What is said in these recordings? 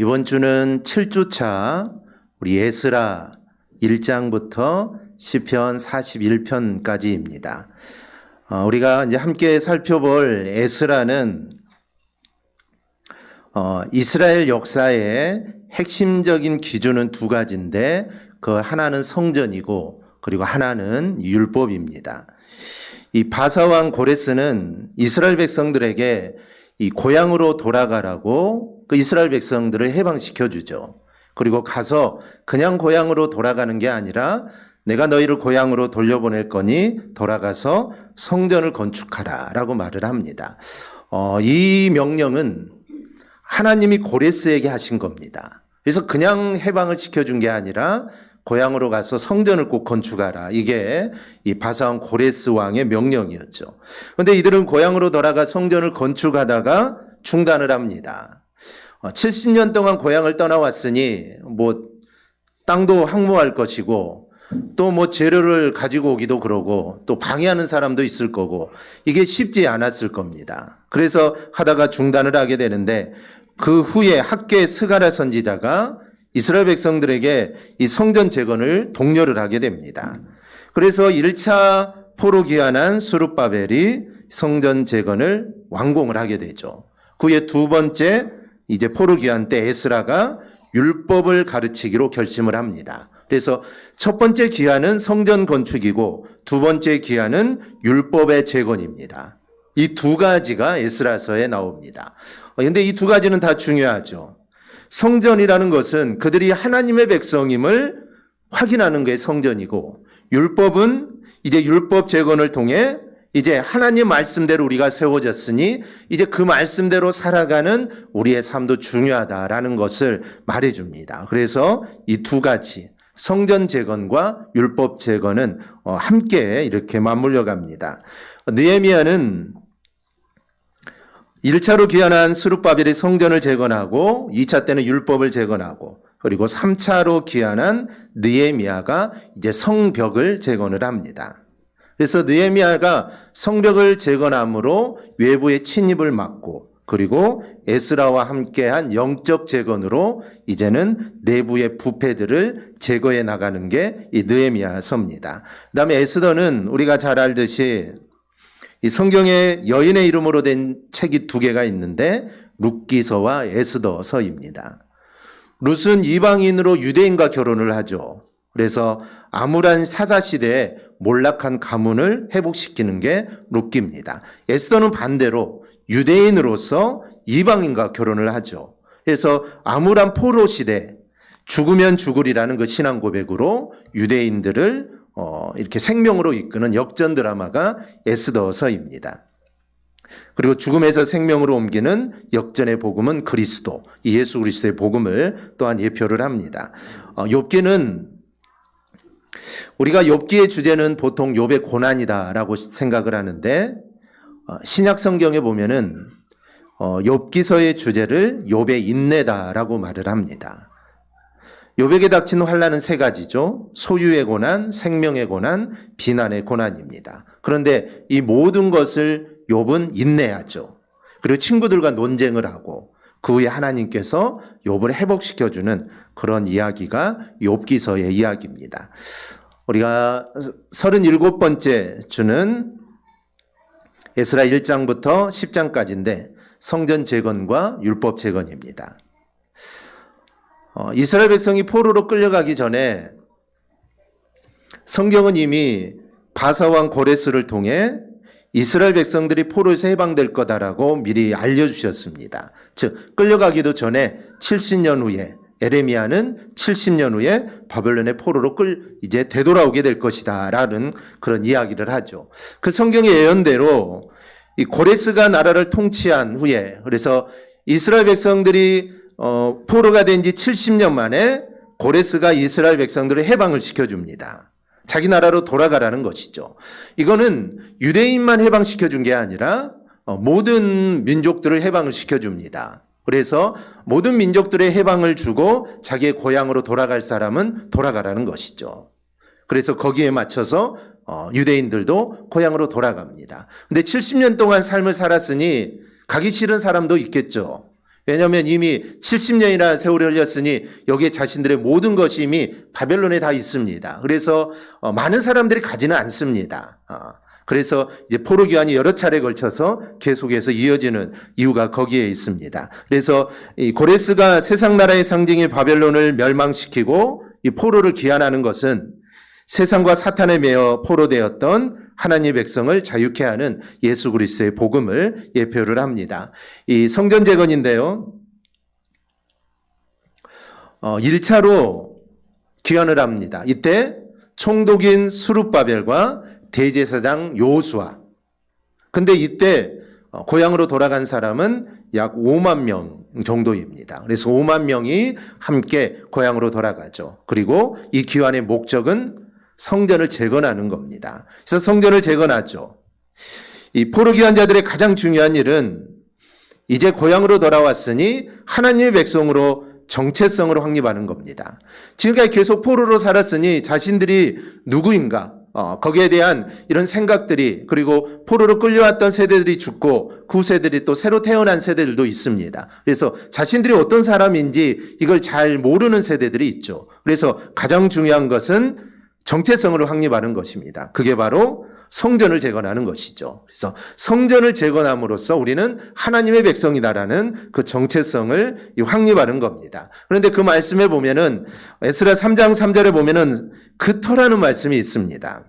이번 주는 7주차 우리 에스라 1장부터 시편 41편까지입니다. 어, 우리가 이제 함께 살펴볼 에스라는 어, 이스라엘 역사의 핵심적인 기준은 두 가지인데 그 하나는 성전이고 그리고 하나는 율법입니다. 이 바사왕 고레스는 이스라엘 백성들에게 이 고향으로 돌아가라고 그 이스라엘 백성들을 해방시켜 주죠. 그리고 가서 그냥 고향으로 돌아가는 게 아니라 내가 너희를 고향으로 돌려보낼 거니 돌아가서 성전을 건축하라 라고 말을 합니다. 어, 이 명령은 하나님이 고레스에게 하신 겁니다. 그래서 그냥 해방을 시켜준 게 아니라 고향으로 가서 성전을 꼭 건축하라. 이게 이 바사왕 고레스 왕의 명령이었죠. 그런데 이들은 고향으로 돌아가 성전을 건축하다가 중단을 합니다. 70년 동안 고향을 떠나왔으니 뭐 땅도 항모할 것이고 또 뭐 재료를 가지고 오기도 그러고 또 방해하는 사람도 있을 거고 이게 쉽지 않았을 겁니다. 그래서 하다가 중단을 하게 되는데 그 후에 학계 스가라 선지자가 이스라엘 백성들에게 이 성전 재건을 독려를 하게 됩니다. 그래서 1차 포로 귀환한 수룹바벨이 성전 재건을 완공을 하게 되죠. 그의 두 번째 이제 포로 귀환 때 에스라가 율법을 가르치기로 결심을 합니다. 그래서 첫 번째 기한은 성전 건축이고 두 번째 기한은 율법의 재건입니다. 이 두 가지가 에스라서에 나옵니다. 그런데 이 두 가지는 다 중요하죠. 성전이라는 것은 그들이 하나님의 백성임을 확인하는 게 성전이고 율법은 이제 율법 재건을 통해 이제 하나님 말씀대로 우리가 세워졌으니 이제 그 말씀대로 살아가는 우리의 삶도 중요하다라는 것을 말해 줍니다. 그래서 이 두 가지 성전 재건과 율법 재건은 어, 함께 이렇게 맞물려 갑니다. 느헤미야는 1차로 귀환한 스룹바벨이 성전을 재건하고 2차 때는 율법을 재건하고 그리고 3차로 귀환한 느헤미야가 이제 성벽을 재건을 합니다. 그래서 느헤미야가 성벽을 재건함으로 외부의 침입을 막고 그리고 에스라와 함께한 영적 재건으로 이제는 내부의 부패들을 제거해 나가는 게 이 느헤미야서입니다. 그다음에 에스더는 우리가 잘 알듯이 이 성경에 여인의 이름으로 된 책이 두 개가 있는데 룻기서와 에스더서입니다. 룻은 이방인으로 유대인과 결혼을 하죠. 그래서 암울한 사사 시대에 몰락한 가문을 회복시키는 게 룻기입니다. 에스더는 반대로 유대인으로서 이방인과 결혼을 하죠. 그래서 암울한 포로 시대 죽으면 죽으리라는 그 신앙 고백으로 유대인들을 어, 이렇게 생명으로 이끄는 역전 드라마가 에스더서입니다. 그리고 죽음에서 생명으로 옮기는 역전의 복음은 그리스도, 이 예수 그리스도의 복음을 또한 예표를 합니다. 어, 욥기는 우리가 욥기의 주제는 보통 욥의 고난이다라고 생각을 하는데 어, 신약 성경에 보면은 어, 욥기서의 주제를 욥의 인내다라고 말을 합니다. 욥에게 닥친 환란은 세 가지죠. 소유의 고난, 생명의 고난, 비난의 고난입니다. 그런데 이 모든 것을 욥은 인내하죠. 그리고 친구들과 논쟁을 하고 그 후에 하나님께서 욥을 회복시켜 주는 그런 이야기가 욥기서의 이야기입니다. 우리가 37번째 주는 에스라 1장부터 10장까지인데 성전 재건과 율법 재건입니다. 어, 이스라엘 백성이 포로로 끌려가기 전에 성경은 이미 바사왕 고레스를 통해 이스라엘 백성들이 포로에서 해방될 거다라고 미리 알려주셨습니다. 즉 끌려가기도 전에 70년 후에 에레미야는 70년 후에 바벨론의 포로로 끌 이제 되돌아오게 될 것이다 라는 그런 이야기를 하죠. 그 성경의 예언대로 이 고레스가 나라를 통치한 후에 그래서 이스라엘 백성들이 어, 포로가 된 지 70년 만에 고레스가 이스라엘 백성들을 해방을 시켜줍니다. 자기 나라로 돌아가라는 것이죠. 이거는 유대인만 해방시켜 준 게 아니라 어, 모든 민족들을 해방을 시켜 줍니다. 그래서 모든 민족들의 해방을 주고 자기의 고향으로 돌아갈 사람은 돌아가라는 것이죠. 그래서 거기에 맞춰서 어, 유대인들도 고향으로 돌아갑니다. 근데 70년 동안 삶을 살았으니 가기 싫은 사람도 있겠죠. 왜냐하면 이미 70년이나 세월이 흘렸으니 여기에 자신들의 모든 것이 이미 바벨론에 다 있습니다. 그래서 어, 많은 사람들이 가지는 않습니다. 어, 그래서 이제 포로 기한이 여러 차례 걸쳐서 계속해서 이어지는 이유가 거기에 있습니다. 그래서 이 고레스가 세상 나라의 상징인 바벨론을 멸망시키고 이 포로를 기한하는 것은 세상과 사탄에 매여 포로되었던 하나님의 백성을 자유케 하는 예수 그리스도의 복음을 예표를 합니다. 이 성전 재건인데요. 어, 1차로 귀환을 합니다. 이때 총독인 수룹바벨과 대제사장 요수아. 근데 이때 어, 고향으로 돌아간 사람은 약 5만 명 정도입니다. 그래서 5만 명이 함께 고향으로 돌아가죠. 그리고 이 귀환의 목적은 성전을 재건하는 겁니다. 그래서 성전을 재건하죠. 이 포로 귀환자들의 가장 중요한 일은 이제 고향으로 돌아왔으니 하나님의 백성으로 정체성을 확립하는 겁니다. 지금까지 계속 포로로 살았으니 자신들이 누구인가, 어, 거기에 대한 이런 생각들이 그리고 포로로 끌려왔던 세대들이 죽고 그 세대들이 또 새로 태어난 세대들도 있습니다. 그래서 자신들이 어떤 사람인지 이걸 잘 모르는 세대들이 있죠. 그래서 가장 중요한 것은 정체성을 확립하는 것입니다. 그게 바로 성전을 재건하는 것이죠. 그래서 성전을 재건함으로써 우리는 하나님의 백성이다라는 그 정체성을 확립하는 겁니다. 그런데 그 말씀에 보면은 에스라 3장 3절에 보면은 그 터라는 말씀이 있습니다.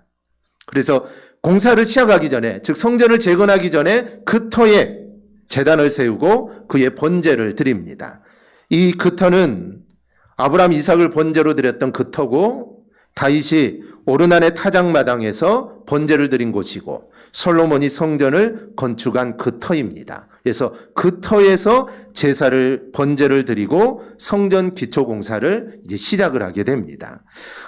그래서 공사를 시작하기 전에 즉 성전을 재건하기 전에 그 터에 재단을 세우고 그의 번제를 드립니다. 이 그 터는 아브라함 이삭을 번제로 드렸던 그 터고 다윗이 오르난의 타작마당에서 번제를 드린 곳이고 솔로몬이 성전을 건축한 그 터입니다. 그래서 그 터에서 제사를 번제를 드리고 성전 기초 공사를 이제 시작을 하게 됩니다.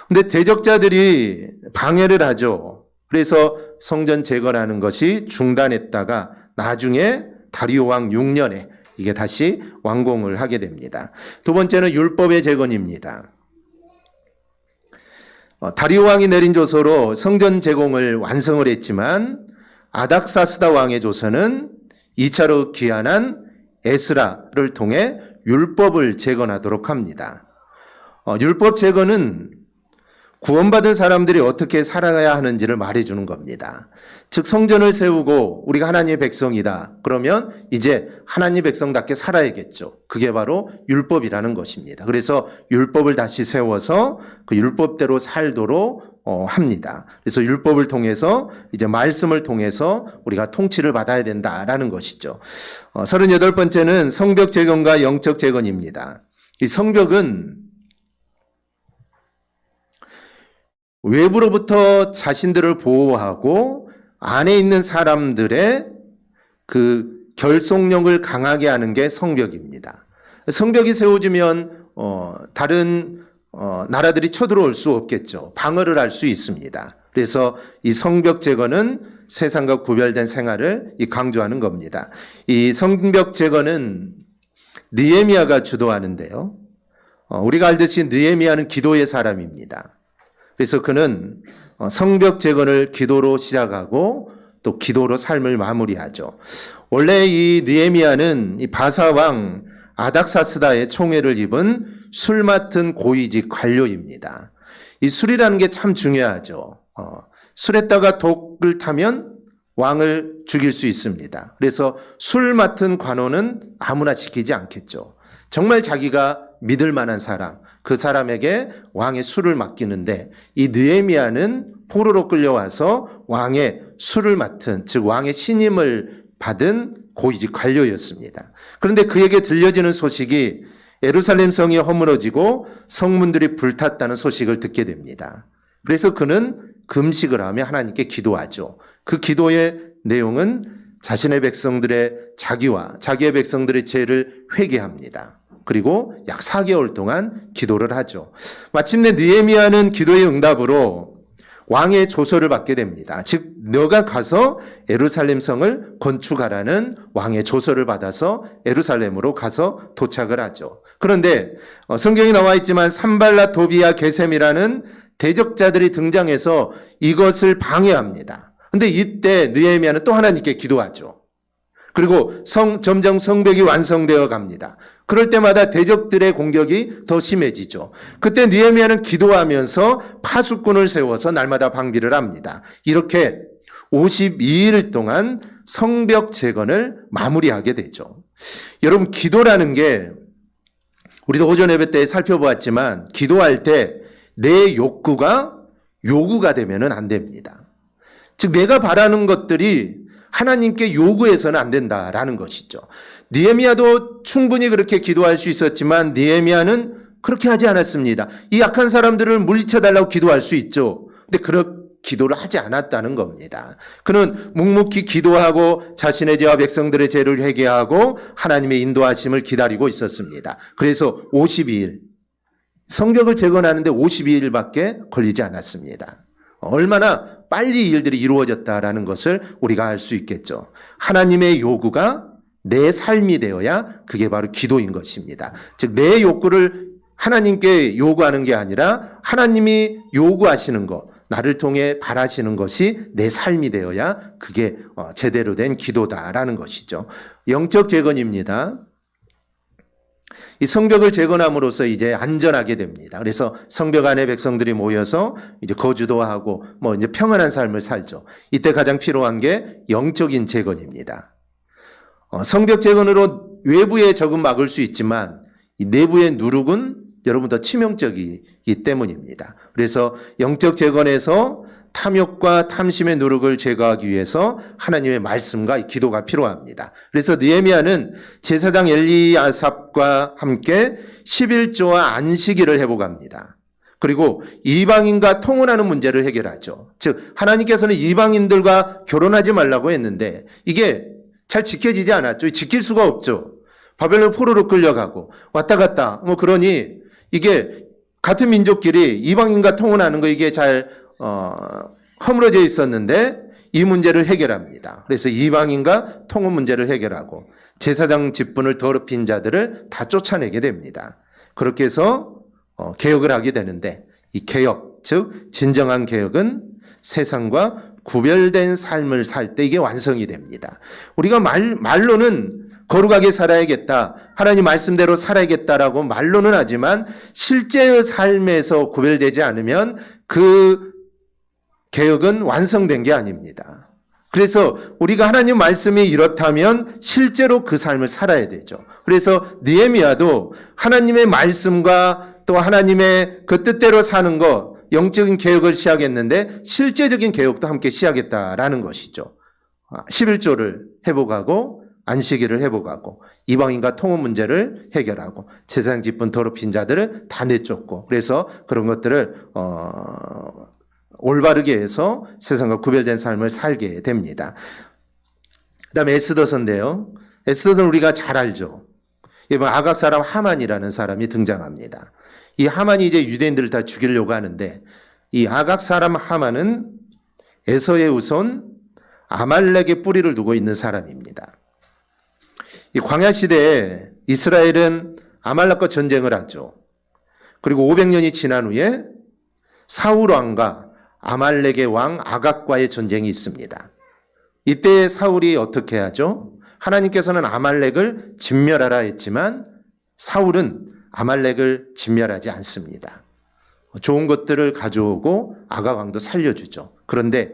근데 대적자들이 방해를 하죠. 그래서 성전 재건하는 것이 중단했다가 나중에 다리오 왕 6년에 이게 다시 완공을 하게 됩니다. 두 번째는 율법의 재건입니다. 어, 다리오 왕이 내린 조서로 성전 제공을 완성을 했지만 아닥사스다 왕의 조서는 2차로 귀환한 에스라를 통해 율법을 재건하도록 합니다. 어, 율법 재건은 구원받은 사람들이 어떻게 살아가야 하는지를 말해주는 겁니다. 즉 성전을 세우고 우리가 하나님의 백성이다. 그러면 이제 하나님의 백성답게 살아야겠죠. 그게 바로 율법이라는 것입니다. 그래서 율법을 다시 세워서 그 율법대로 살도록 어, 합니다. 그래서 율법을 통해서 이제 말씀을 통해서 우리가 통치를 받아야 된다라는 것이죠. 어, 38번째는 성벽 재건과 영적 재건입니다. 이 성벽은 외부로부터 자신들을 보호하고 안에 있는 사람들의 그 결속력을 강하게 하는 게 성벽입니다. 성벽이 세워지면 어, 다른 어, 나라들이 쳐들어올 수 없겠죠. 방어를 할 수 있습니다. 그래서 이 성벽 제거는 세상과 구별된 생활을 이 강조하는 겁니다. 이 성벽 제거는 느에미아가 주도하는데요. 어, 우리가 알듯이 느에미아는 기도의 사람입니다. 그래서 그는 어, 성벽 재건을 기도로 시작하고 또 기도로 삶을 마무리하죠. 원래 이 느헤미야는 이 바사 왕 아닥사스다의 총애를 입은 술 맡은 고위직 관료입니다. 이 술이라는 게 참 중요하죠. 어, 술에다가 독을 타면 왕을 죽일 수 있습니다. 그래서 술 맡은 관원은 아무나 지키지 않겠죠. 정말 자기가 믿을 만한 사람, 그 사람에게 왕의 술을 맡기는데 이 느헤미야는 포로로 끌려와서 왕의 술을 맡은 즉 왕의 신임을 받은 고위직 관료였습니다. 그런데 그에게 들려지는 소식이 예루살렘 성이 허물어지고 성문들이 불탔다는 소식을 듣게 됩니다. 그래서 그는 금식을 하며 하나님께 기도하죠. 그 기도의 내용은 자신의 백성들의 자기와 자기의 백성들의 죄를 회개합니다. 그리고 약 4개월 동안 기도를 하죠. 마침내 느헤미야는 기도의 응답으로 왕의 조서를 받게 됩니다. 즉 너가 가서 예루살렘 성을 건축하라는 왕의 조서를 받아서 예루살렘으로 가서 도착을 하죠. 그런데 어, 성경에 나와 있지만 산발라 도비아 게셈이라는 대적자들이 등장해서 이것을 방해합니다. 근데 이때 느헤미야는 또 하나님께 기도하죠. 그리고 성, 점점 성벽이 완성되어 갑니다. 그럴 때마다 대적들의 공격이 더 심해지죠. 그때 느헤미야는 기도하면서 파수꾼을 세워서 날마다 방비를 합니다. 이렇게 52일 동안 성벽 재건을 마무리하게 되죠. 여러분 기도라는 게 우리도 오전 예배 때 살펴보았지만 기도할 때 내 욕구가 요구가 되면은 안 됩니다. 즉 내가 바라는 것들이 하나님께 요구해서는 안 된다라는 것이죠. 니에미아도 충분히 그렇게 기도할 수 있었지만 니에미아는 그렇게 하지 않았습니다. 이 약한 사람들을 물리쳐 달라고 기도할 수 있죠. 근데 그런 기도를 하지 않았다는 겁니다. 그는 묵묵히 기도하고 자신의 죄와 백성들의 죄를 회개하고 하나님의 인도하심을 기다리고 있었습니다. 그래서 52일 성벽을 재건하는데 52일밖에 걸리지 않았습니다. 얼마나 빨리 일들이 이루어졌다라는 것을 우리가 알 수 있겠죠. 하나님의 요구가 내 삶이 되어야 그게 바로 기도인 것입니다. 즉, 내 욕구를 하나님께 요구하는 게 아니라 하나님이 요구하시는 것, 나를 통해 바라시는 것이 내 삶이 되어야 그게 어, 제대로 된 기도다라는 것이죠. 영적 재건입니다. 이 성벽을 재건함으로써 이제 안전하게 됩니다. 그래서 성벽 안에 백성들이 모여서 이제 거주도 하고 뭐 이제 평안한 삶을 살죠. 이때 가장 필요한 게 영적인 재건입니다. 어, 성벽 재건으로 외부의 적은 막을 수 있지만 이 내부의 누룩은 여러분 더 치명적이기 때문입니다. 그래서 영적 재건에서 탐욕과 탐심의 누룩을 제거하기 위해서 하나님의 말씀과 기도가 필요합니다. 그래서 느헤미야는 제사장 엘리야삽과 함께 11조와 안식일을 회복합니다. 그리고 이방인과 통혼하는 문제를 해결하죠. 즉 하나님께서는 이방인들과 결혼하지 말라고 했는데 이게 잘 지켜지지 않았죠. 지킬 수가 없죠. 바벨론 포로로 끌려가고 왔다 갔다 뭐 그러니 이게 같은 민족끼리 이방인과 통혼하는 거 이게 잘 어, 허물어져 있었는데 이 문제를 해결합니다. 그래서 이방인과 통혼 문제를 해결하고 제사장 직분을 더럽힌 자들을 다 쫓아내게 됩니다. 그렇게 해서 어, 개혁을 하게 되는데 이 개혁, 즉 진정한 개혁은 세상과 구별된 삶을 살 때 이게 완성이 됩니다. 우리가 말, 말로는 거룩하게 살아야겠다. 하나님 말씀대로 살아야겠다라고 말로는 하지만 실제의 삶에서 구별되지 않으면 그 개혁은 완성된 게 아닙니다. 그래서 우리가 하나님 말씀이 이렇다면 실제로 그 삶을 살아야 되죠. 그래서 느헤미야도 하나님의 말씀과 또 하나님의 그 뜻대로 사는 것 영적인 개혁을 시작했는데 실제적인 개혁도 함께 시작했다라는 것이죠. 11조를 회복하고 안식일을 회복하고 이방인과 통혼 문제를 해결하고 세상 기쁜 더럽힌 자들을 다 내쫓고 그래서 그런 것들을 어 올바르게 해서 세상과 구별된 삶을 살게 됩니다. 그 다음에 에스더서인데요. 에스더는 우리가 잘 알죠. 이번 아각 사람 하만이라는 사람이 등장합니다. 이 하만이 이제 유대인들을 다 죽이려고 하는데 이 아각 사람 하만은 에서의 우선 아말렉의 뿌리를 두고 있는 사람입니다. 이 광야 시대에 이스라엘은 아말렉과 전쟁을 하죠. 그리고 500년이 지난 후에 사울 왕과 아말렉의 왕 아각과의 전쟁이 있습니다. 이때 사울이 어떻게 하죠? 하나님께서는 아말렉을 진멸하라 했지만 사울은 아말렉을 진멸하지 않습니다. 좋은 것들을 가져오고 아각 왕도 살려주죠. 그런데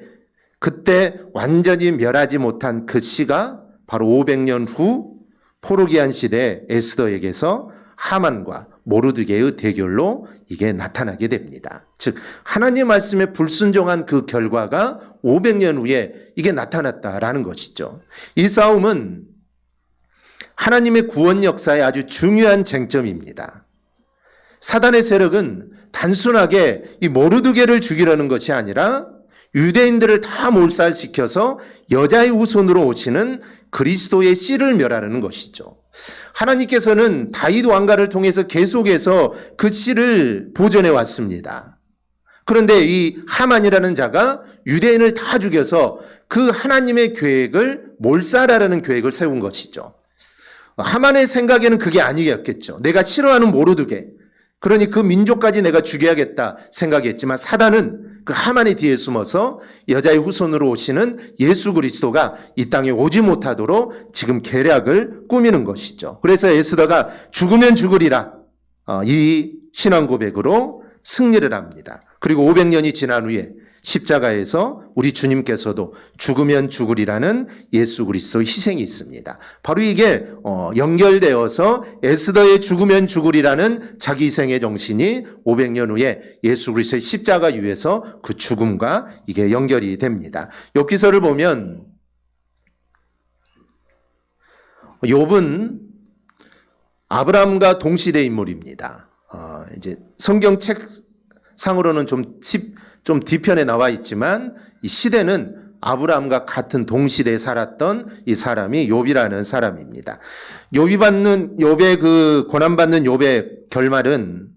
그때 완전히 멸하지 못한 그 씨가 바로 500년 후 포로기한 시대 에스더에게서 하만과 모르드게의 대결로 이게 나타나게 됩니다. 즉 하나님 말씀에 불순종한 그 결과가 500년 후에 이게 나타났다라는 것이죠. 이 싸움은 하나님의 구원 역사의 아주 중요한 쟁점입니다. 사단의 세력은 단순하게 이 모르드게를 죽이려는 것이 아니라 유대인들을 다 몰살시켜서 여자의 후손으로 오시는 그리스도의 씨를 멸하려는 것이죠. 하나님께서는 다윗 왕가를 통해서 계속해서 그 씨를 보존해 왔습니다. 그런데 이 하만이라는 자가 유대인을 다 죽여서 그 하나님의 계획을 몰살하라는 계획을 세운 것이죠. 하만의 생각에는 그게 아니겠죠. 내가 싫어하는 모르드게. 그러니 그 민족까지 내가 죽여야겠다 생각했지만 사단은 그 하만의 뒤에 숨어서 여자의 후손으로 오시는 예수 그리스도가 이 땅에 오지 못하도록 지금 계략을 꾸미는 것이죠. 그래서 에스더가 죽으면 죽으리라 어, 이 신앙 고백으로 승리를 합니다. 그리고 500년이 지난 후에 십자가에서 우리 주님께서도 죽으면 죽으리라는 예수 그리스도 희생이 있습니다. 바로 이게 어, 연결되어서 에스더의 죽으면 죽으리라는 자기 희생의 정신이 500년 후에 예수 그리스도의 십자가 위에서 그 죽음과 이게 연결이 됩니다. 욥기서를 보면 욥은 아브라함과 동시대 인물입니다. 어, 이제 성경 책 상으로는 좀, 팁, 좀 뒤편에 나와 있지만 이 시대는 아브라함과 같은 동시대에 살았던 이 사람이 욥이라는 사람입니다. 욥이 받는 욥의 그 고난 받는 욥의 결말은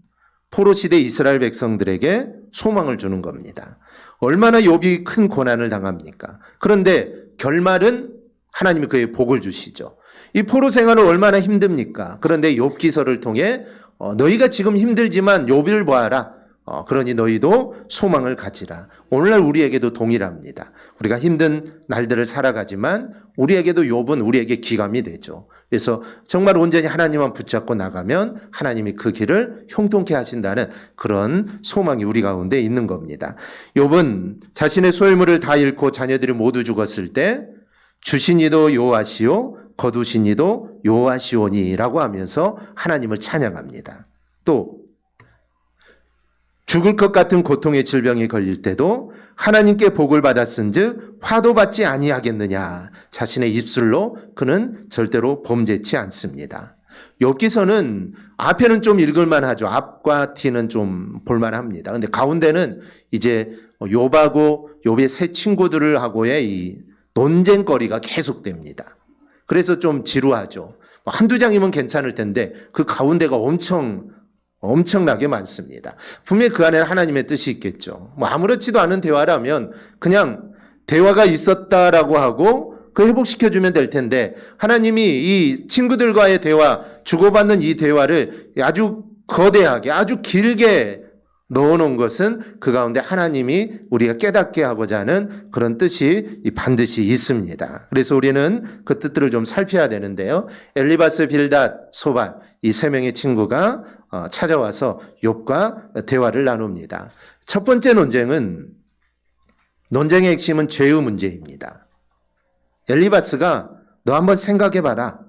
포로 시대 이스라엘 백성들에게 소망을 주는 겁니다. 얼마나 욥이 큰 고난을 당합니까? 그런데 결말은 하나님이 그의 복을 주시죠. 이 포로 생활은 얼마나 힘듭니까? 그런데 욥기서를 통해 어, 너희가 지금 힘들지만 욥을 보아라. 어, 그러니 너희도 소망을 가지라. 오늘날 우리에게도 동일합니다. 우리가 힘든 날들을 살아가지만 우리에게도 욥은 우리에게 기감이 되죠. 그래서 정말 온전히 하나님만 붙잡고 나가면 하나님이 그 길을 형통케 하신다는 그런 소망이 우리 가운데 있는 겁니다. 욥은 자신의 소유물을 다 잃고 자녀들이 모두 죽었을 때 주신 이도 여호와시오 거두신 이도 여호와시오니라고 하면서 하나님을 찬양합니다. 또 죽을 것 같은 고통의 질병이 걸릴 때도 하나님께 복을 받았은즉 화도 받지 아니하겠느냐 자신의 입술로 그는 절대로 범죄치 않습니다. 욥기서는 앞에는 좀 읽을만 하죠. 앞과 뒤는 좀 볼만합니다. 근데 가운데는 이제 욥하고 욥의 세 친구들을 하고의 이 논쟁거리가 계속됩니다. 그래서 좀 지루하죠. 뭐 한두 장이면 괜찮을 텐데 그 가운데가 엄청 엄청나게 많습니다. 분명히 그 안에는 하나님의 뜻이 있겠죠. 뭐 아무렇지도 않은 대화라면 그냥 대화가 있었다라고 하고 그 회복시켜주면 될 텐데 하나님이 이 친구들과의 대화, 주고받는 이 대화를 아주 거대하게, 아주 길게 넣어놓은 것은 그 가운데 하나님이 우리가 깨닫게 하고자 하는 그런 뜻이 반드시 있습니다. 그래서 우리는 그 뜻들을 좀 살펴야 되는데요. 엘리바스, 빌닷, 소발 이 세 명의 친구가 어, 찾아와서 욥과 대화를 나눕니다. 첫 번째 논쟁은 논쟁의 핵심은 죄의 문제입니다. 엘리바스가 너 한번 생각해 봐라.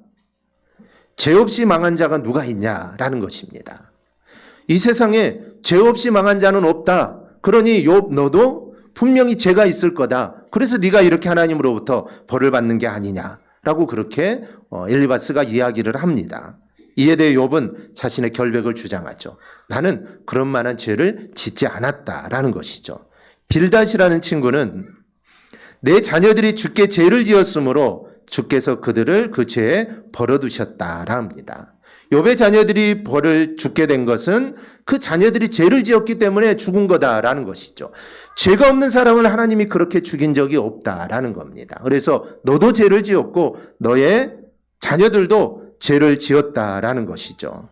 죄 없이 망한 자가 누가 있냐라는 것입니다. 이 세상에 죄 없이 망한 자는 없다. 그러니 욥 너도 분명히 죄가 있을 거다. 그래서 네가 이렇게 하나님으로부터 벌을 받는 게 아니냐라고 그렇게 어, 엘리바스가 이야기를 합니다. 이에 대해 욥은 자신의 결백을 주장하죠. 나는 그런 만한 죄를 짓지 않았다라는 것이죠. 빌닷이라는 친구는 내 자녀들이 주께 죄를 지었으므로 주께서 그들을 그 죄에 벌어두셨다라 합니다. 욥의 자녀들이 벌을 죽게 된 것은 그 자녀들이 죄를 지었기 때문에 죽은 거다라는 것이죠. 죄가 없는 사람을 하나님이 그렇게 죽인 적이 없다라는 겁니다. 그래서 너도 죄를 지었고 너의 자녀들도 죄를 지었다라는 것이죠.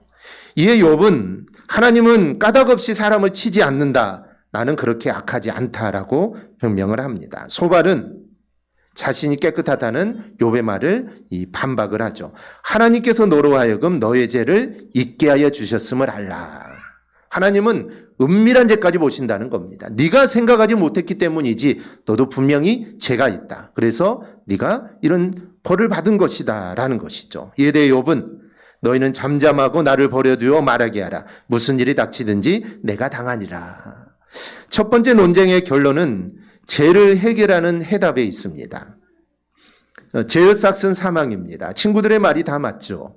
이에 욥은 하나님은 까닭 없이 사람을 치지 않는다. 나는 그렇게 악하지 않다라고 변명을 합니다. 소발은 자신이 깨끗하다는 욥의 말을 이 반박을 하죠. 하나님께서 너로 하여금 너의 죄를 잊게 하여 주셨음을 알라. 하나님은 은밀한 죄까지 보신다는 겁니다. 네가 생각하지 못했기 때문이지 너도 분명히 죄가 있다. 그래서 네가 이런 벌을 받은 것이다라는 것이죠. 이에 대해 욥은 너희는 잠잠하고 나를 버려두어 말하게 하라. 무슨 일이 닥치든지 내가 당하니라. 첫 번째 논쟁의 결론은 죄를 해결하는 해답에 있습니다. 어, 죄의 싹은 사망입니다. 친구들의 말이 다 맞죠.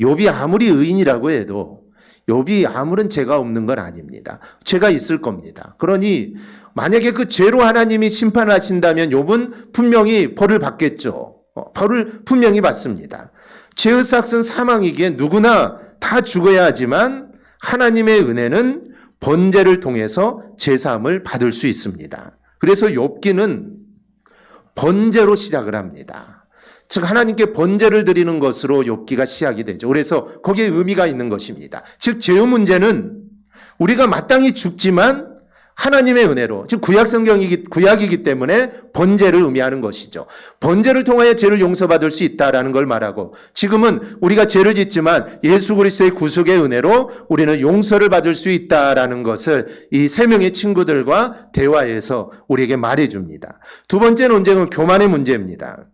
욥이 아무리 의인이라고 해도 욥이 아무런 죄가 없는 건 아닙니다. 죄가 있을 겁니다. 그러니 만약에 그 죄로 하나님이 심판하신다면 욥은 분명히 벌을 받겠죠. 어, 벌을 분명히 받습니다. 죄의 싹은 사망이기에 누구나 다 죽어야 하지만 하나님의 은혜는 번제를 통해서 제사함을 받을 수 있습니다. 그래서 욥기는 번제로 시작을 합니다. 즉 하나님께 번제를 드리는 것으로 욥기가 시작이 되죠. 그래서 거기에 의미가 있는 것입니다. 즉 죄의 문제는 우리가 마땅히 죽지만 하나님의 은혜로 즉 구약 성경이기 구약이기 때문에 번제를 의미하는 것이죠. 번제를 통하여 죄를 용서받을 수 있다라는 걸 말하고 지금은 우리가 죄를 짓지만 예수 그리스도의 구속의 은혜로 우리는 용서를 받을 수 있다라는 것을 이 세 명의 친구들과 대화에서 우리에게 말해 줍니다. 두 번째 논쟁은 교만의 문제입니다.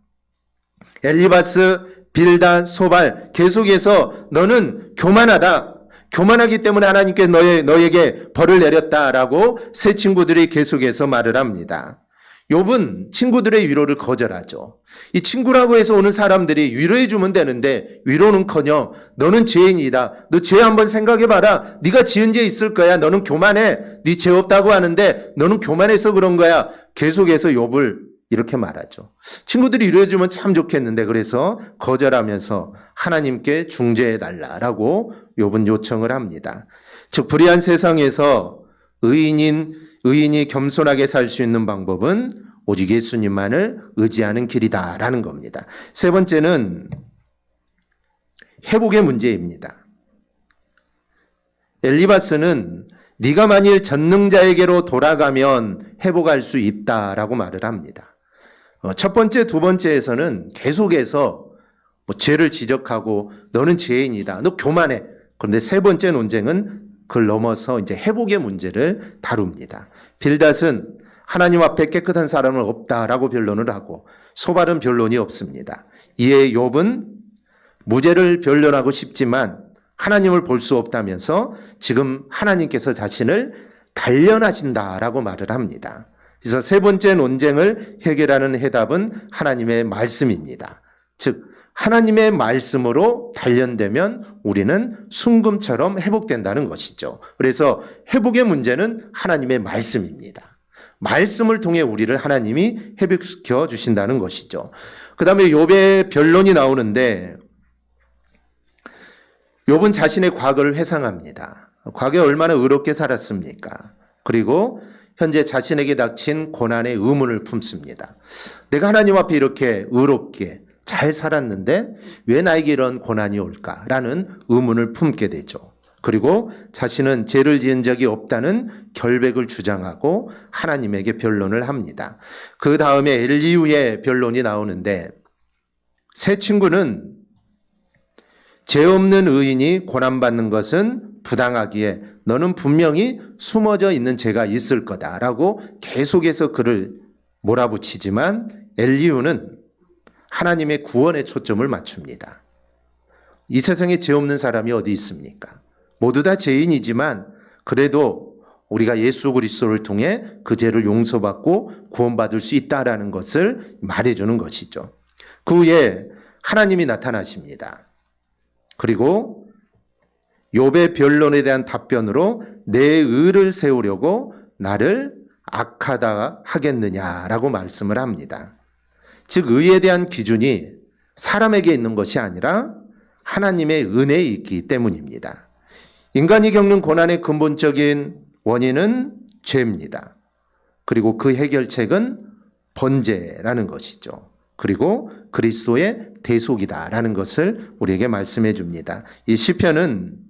엘리바스, 빌단, 소발 계속해서 너는 교만하다. 교만하기 때문에 하나님께 너의, 너에게 벌을 내렸다라고 세 친구들이 계속해서 말을 합니다. 욥은 친구들의 위로를 거절하죠. 이 친구라고 해서 오는 사람들이 위로해 주면 되는데 위로는커녕 너는 죄인이다. 너 죄 한번 생각해 봐라. 네가 지은 죄 있을 거야. 너는 교만해. 네 죄 없다고 하는데 너는 교만해서 그런 거야. 계속해서 욥을 이렇게 말하죠. 친구들이 위로해 주면 참 좋겠는데 그래서 거절하면서 하나님께 중재해 달라라고 욥은 요청을 합니다. 즉 불의한 세상에서 의인인 의인이 겸손하게 살 수 있는 방법은 오직 예수님만을 의지하는 길이다라는 겁니다. 세 번째는 회복의 문제입니다. 엘리바스는 네가 만일 전능자에게로 돌아가면 회복할 수 있다라고 말을 합니다. 어, 첫 번째, 두 번째에서는 계속해서 뭐 죄를 지적하고 너는 죄인이다. 너 교만해. 그런데 세 번째 논쟁은 그걸 넘어서 이제 회복의 문제를 다룹니다. 빌닷은 하나님 앞에 깨끗한 사람은 없다라고 변론을 하고 소발은 변론이 없습니다. 이에 욥은 무죄를 변론하고 싶지만 하나님을 볼 수 없다면서 지금 하나님께서 자신을 단련하신다라고 말을 합니다. 그래서 세 번째 논쟁을 해결하는 해답은 하나님의 말씀입니다. 즉 하나님의 말씀으로 단련되면 우리는 순금처럼 회복된다는 것이죠. 그래서 회복의 문제는 하나님의 말씀입니다. 말씀을 통해 우리를 하나님이 회복시켜 주신다는 것이죠. 그 다음에 욥의 변론이 나오는데 욥은 자신의 과거를 회상합니다. 과거에 얼마나 의롭게 살았습니까? 그리고 현재 자신에게 닥친 고난의 의문을 품습니다. 내가 하나님 앞에 이렇게 의롭게 잘 살았는데 왜 나에게 이런 고난이 올까라는 의문을 품게 되죠. 그리고 자신은 죄를 지은 적이 없다는 결백을 주장하고 하나님에게 변론을 합니다. 그 다음에 엘리우의 변론이 나오는데 새 친구는 죄 없는 의인이 고난받는 것은 부당하기에 너는 분명히 숨어져 있는 죄가 있을 거다라고 계속해서 그를 몰아붙이지만 엘리우는 하나님의 구원에 초점을 맞춥니다. 이 세상에 죄 없는 사람이 어디 있습니까? 모두 다 죄인이지만 그래도 우리가 예수 그리스도를 통해 그 죄를 용서받고 구원받을 수 있다라는 것을 말해주는 것이죠. 그 후에 하나님이 나타나십니다. 그리고 욥의 변론에 대한 답변으로 내 의를 세우려고 나를 악하다 하겠느냐라고 말씀을 합니다. 즉 의에 대한 기준이 사람에게 있는 것이 아니라 하나님의 은혜에 있기 때문입니다. 인간이 겪는 고난의 근본적인 원인은 죄입니다. 그리고 그 해결책은 번제라는 것이죠. 그리고 그리스도의 대속이다라는 것을 우리에게 말씀해 줍니다. 이 시편은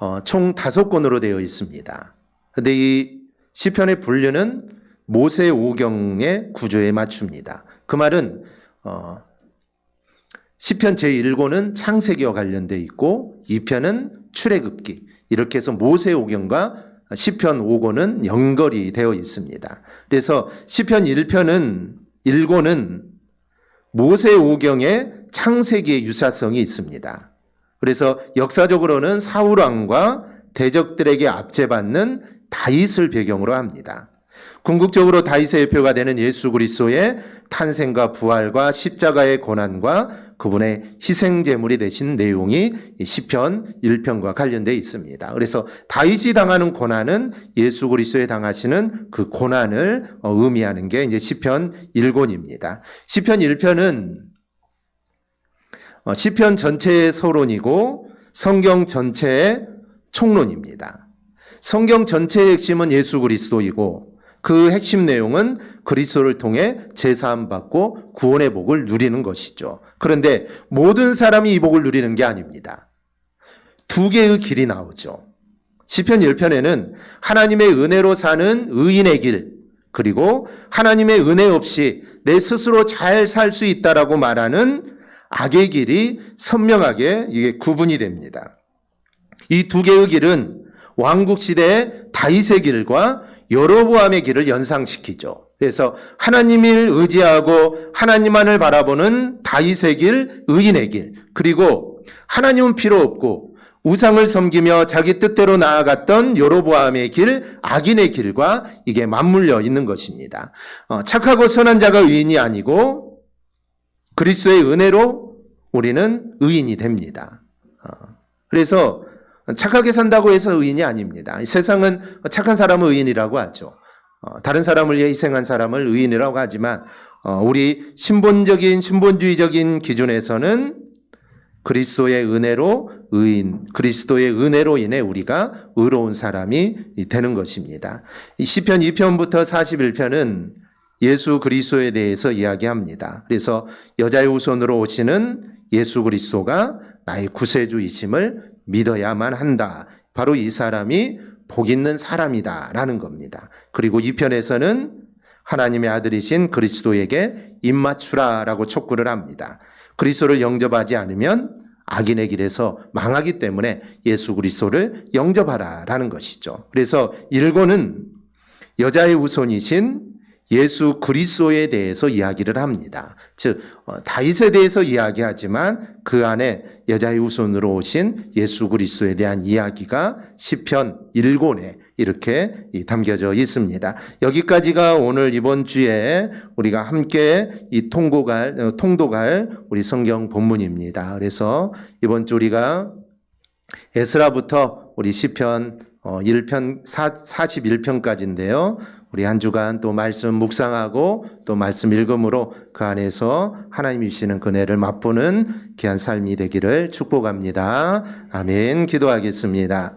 어, 총 다섯 권으로 되어 있습니다. 근데 이 시편의 분류는 모세 오경의 구조에 맞춥니다. 그 말은 어, 시편 제1권은 창세기와 관련돼 있고 2편은 출애굽기 이렇게 해서 모세 오경과 시편 5권은 연결이 되어 있습니다. 그래서 시편 1편은 1권은 모세 오경의 창세기의 유사성이 있습니다. 그래서 역사적으로는 사울 왕과 대적들에게 압제받는 다윗을 배경으로 합니다. 궁극적으로 다윗의 표가 되는 예수 그리스도의 탄생과 부활과 십자가의 고난과 그분의 희생 제물이 되신 내용이 시편 1편과 관련되어 있습니다. 그래서 다윗이 당하는 고난은 예수 그리스도에 당하시는 그 고난을 어, 의미하는 게 이제 시편 1권입니다. 시편 1편은 어, 시편 전체의 서론이고 성경 전체의 총론입니다. 성경 전체의 핵심은 예수 그리스도이고 그 핵심 내용은 그리스도를 통해 제사함 받고 구원의 복을 누리는 것이죠. 그런데 모든 사람이 이 복을 누리는 게 아닙니다. 두 개의 길이 나오죠. 시편 1편에는 하나님의 은혜로 사는 의인의 길, 그리고 하나님의 은혜 없이 내 스스로 잘 살 수 있다라고 말하는 악의 길이 선명하게 이게 구분이 됩니다. 이 두 개의 길은 왕국 시대의 다윗의 길과 여로보암의 길을 연상시키죠. 그래서 하나님을 의지하고 하나님만을 바라보는 다윗의 길, 의인의 길, 그리고 하나님은 필요 없고 우상을 섬기며 자기 뜻대로 나아갔던 여로보암의 길, 악인의 길과 이게 맞물려 있는 것입니다. 어, 착하고 선한 자가 의인이 아니고 그리스도의 은혜로 우리는 의인이 됩니다. 어, 그래서 착하게 산다고 해서 의인이 아닙니다. 세상은 착한 사람을 의인이라고 하죠. 어, 다른 사람을 위해 희생한 사람을 의인이라고 하지만 어, 우리 신본적인 신본주의적인 기준에서는 그리스도의 은혜로 의인, 그리스도의 은혜로 인해 우리가 의로운 사람이 되는 것입니다. 이 시편 2편부터 41편은 예수 그리스도에 대해서 이야기합니다. 그래서 여자의 후손으로 오시는 예수 그리스도가 나의 구세주이심을 믿어야만 한다. 바로 이 사람이 복 있는 사람이다라는 겁니다. 그리고 이 편에서는 하나님의 아들이신 그리스도에게 입맞추라라고 촉구를 합니다. 그리스도를 영접하지 않으면 악인의 길에서 망하기 때문에 예수 그리스도를 영접하라라는 것이죠. 그래서 일고는 여자의 우선이신 예수 그리스도에 대해서 이야기를 합니다. 즉 어, 다윗에 대해서 이야기하지만 그 안에 여자의 우선으로 오신 예수 그리스도에 대한 이야기가 시편 1권에 이렇게 이 담겨져 있습니다. 여기까지가 오늘 이번 주에 우리가 함께 이 통고갈 어, 통도갈 우리 성경 본문입니다. 그래서 이번 주 우리가 에스라부터 우리 시편 어, 1편 41편까지인데요. 우리 한 주간 또 말씀 묵상하고 또 말씀 읽음으로 그 안에서 하나님이 주시는 그네를 맛보는 귀한 삶이 되기를 축복합니다. 아멘. 기도하겠습니다.